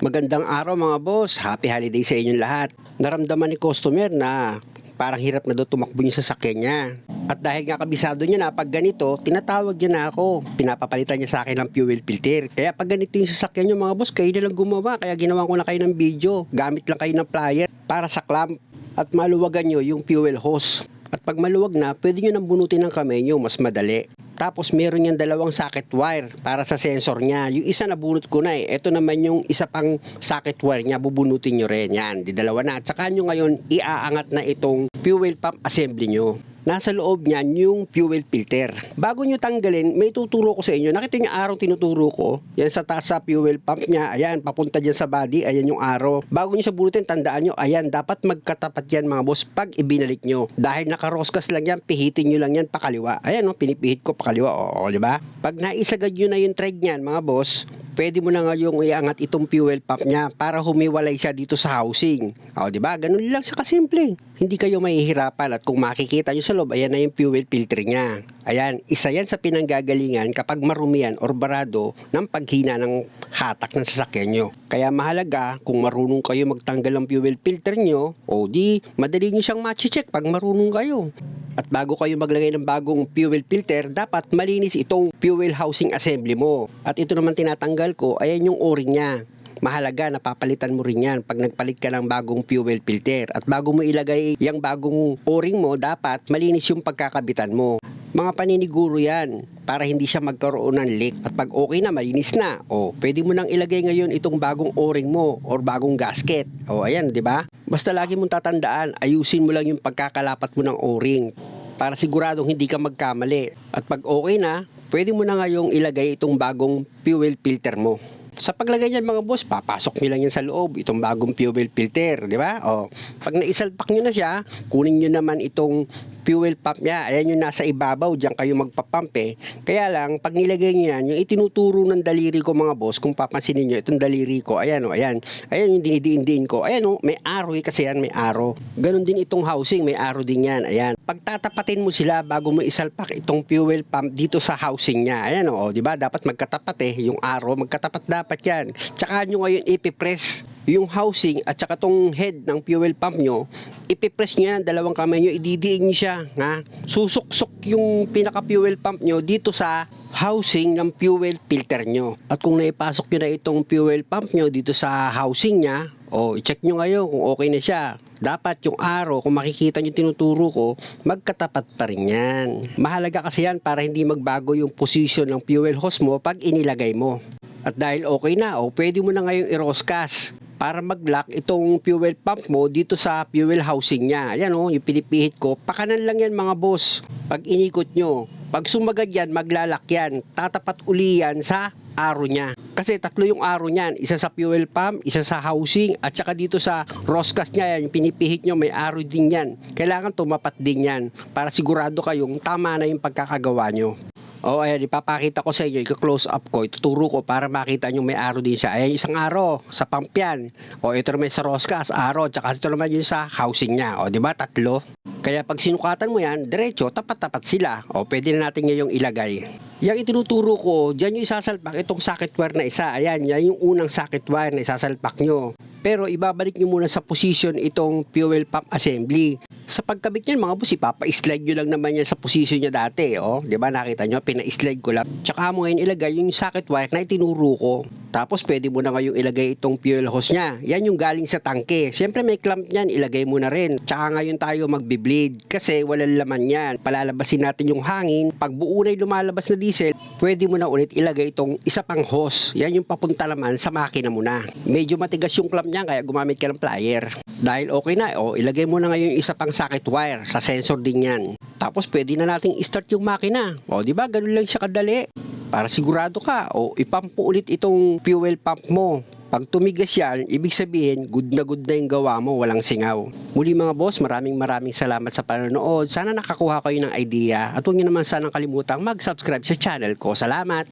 Magandang araw mga boss. Happy holiday sa inyong lahat. Naramdaman ni customer na parang hirap na daw tumakbo yung sasakyan niya. At dahil nga kabisado niya na pag ganito, tinatawag niya na ako. Pinapapalitan niya sa akin ng fuel filter. Kaya pag ganito yung sasakyan niyo mga boss, kayo na lang gumawa. Kaya ginawa ko na kayo ng video. Gamit lang kayo ng plier para sa clamp. At maluwagan nyo yung fuel hose. At pag maluwag na, pwede nyo nang bunutin ng kamay nyo, mas madali. Tapos meron yung dalawang socket wire para sa sensor niya. Yung isa nabunot ko na eh. Ito naman yung isa pang socket wire niya, bubunutin nyo rin. Yan, di dalawa na. At saka nyo ngayon, iaangat na itong fuel pump assembly nyo. Nasa loob niyan yung fuel filter. Bago nyo tanggalin, may tuturo ko sa inyo. Nakita yung araw tinuturo ko? Yan sa taas sa fuel pump niya. Ayan, papunta dyan sa body. Ayan yung araw. Bago nyo sa bunutin, tandaan nyo, ayan, dapat magkatapat yan mga boss pag ibinalik nyo. Dahil nakaroskas lang yan, pihitin nyo lang yan pakaliwa. Ayan, no, pinipihit ko pakaliwa. Oo, di ba? Pag naisagad nyo na yung thread niyan, mga boss, pwede mo na ngayong iangat itong fuel pump niya para humiwalay siya dito sa housing. O, di ba? Ganun lang sa kasimple. Hindi kayo mahihirapan at kung makikita nyo sa loob, ayan na yung fuel filter niya. Ayan, isa yan sa pinanggagalingan kapag marumian or barado ng paghina ng hatak ng sasakyan nyo. Kaya mahalaga kung marunong kayo magtanggal ng fuel filter nyo, o di madali nyo siyang machi-check pag marunong kayo. At bago kayo maglagay ng bagong fuel filter, dapat malinis itong fuel housing assembly mo. At ito naman tinatanggal ko, ayan yung o-ring niya. Mahalaga, napapalitan mo rin yan pag nagpalit ka ng bagong fuel filter. At bago mo ilagay yung bagong o-ring mo, dapat malinis yung pagkakabitan mo. Mga paniniguro yan para hindi siya magkaroon ng leak. At pag okay na, malinis na, o pwede mo nang ilagay ngayon itong bagong o-ring mo or bagong gasket. O ayan, di ba? Basta lagi mong tatandaan, ayusin mo lang yung pagkakalapat mo ng o-ring para siguradong hindi ka magkamali. At pag okay na, pwede mo na ngayong ilagay itong bagong fuel filter mo. Sa paglagay niyan mga boss, papasok niyo lang yan sa loob, itong bagong fuel filter, di ba? O, pag naisalpak niyo na siya, kunin niyo naman itong fuel pump niya. Ayan yung nasa ibabaw, diyan kayo magpapump eh. Kaya lang, pag nilagay niyo yan, yung itinuturo ng daliri ko mga boss, kung papansinin niyo, itong daliri ko, ayan o, ayan. Ayan yung dinidiin ko. Ayan o, may arrow eh, kasi yan may arrow. Ganon din itong housing, may arrow din yan. Ayan. Pagtatapatin mo sila bago mo isalpak itong fuel pump dito sa housing niya. Ayan o, di ba? Dapat magkatapat eh. Yung arrow, magkatapat dapat yan. Tsaka nyo ngayon ipipress yung housing at saka tong head ng fuel pump nyo, ipipress nyo yan, dalawang kamay nyo, ididiin nyo siya, ha? Susuksok yung pinaka-fuel pump nyo dito sa housing ng fuel filter nyo. At kung naipasok nyo na itong fuel pump nyo dito sa housing niya, o i-check nyo ngayon kung okay na siya. Dapat yung araw, kung makikita nyo tinuturo ko, magkatapat pa rin yan. Mahalaga kasi yan para hindi magbago yung position ng fuel hose mo pag inilagay mo. At dahil okay na, o pwede mo na ngayong i-roscas para mag-lock itong fuel pump mo dito sa fuel housing niya. Ayan o, yung pinipihit ko. Pakanan lang yan mga boss. Pag inikot nyo, pag sumagad yan, maglalak yan. Tatapat uli yan sa arrow niya. Kasi tatlo yung arrow niyan. Isa sa fuel pump, isa sa housing, at saka dito sa roscas niya, yan, yung pinipihit nyo, may arrow din yan. Kailangan tumapat din yan para sigurado kayong tama na yung pagkakagawa nyo. O ayan, ipapakita ko sa inyo, i-close up ko, ituturo ko para makita nyo may arrow din siya. Ayan, isang arrow sa pump yan. O ito naman sa roscas, arrow, tsaka ito naman yung sa housing niya. O di ba tatlo? Kaya pag sinukatan mo yan, diretso, tapat-tapat sila. O pwede na natin ngayong ilagay. Yang itinuturo ko, dyan yung isasalpak itong socket wire na isa. Ayan, yan yung unang socket wire na isasalpak nyo. Pero ibabalik nyo muna sa position itong fuel pump assembly. Sa pagkabit niyan mga boss, ipapa-slide nyo lang naman yan sa position niya dati. Oh. Ba nakita nyo, pina-slide ko lang. Tsaka mo ngayon ilagay yung socket wire na itinuro ko. Tapos pwede mo na ngayong ilagay itong fuel hose niya. Yan yung galing sa tangke. Siyempre may clamp niyan, ilagay mo na rin. Tsaka ngayon tayo magbi-bleed kasi walang laman yan. Palalabasin natin yung hangin. Pag buo na lumalabas na diesel, pwede mo na ulit ilagay itong isa pang hose. Yan yung papunta naman sa makina mo na. Medyo matigas yung clamp niya kaya gumamit ka ng plier. Dahil okay na, o ilagay mo na ngayon yung isa pang socket wire. Sa sensor din yan. Tapos pwede na nating i-start yung makina. O di ba ganun lang siya kadali para sigurado ka o ipump ulit itong fuel pump mo. Pag tumigas yan, ibig sabihin, good na good na yung gawa mo, walang singaw. Muli mga boss, maraming maraming salamat sa panonood. Sana nakakuha kayo ng idea at huwag niyo naman sanang kalimutang mag-subscribe sa channel ko. Salamat!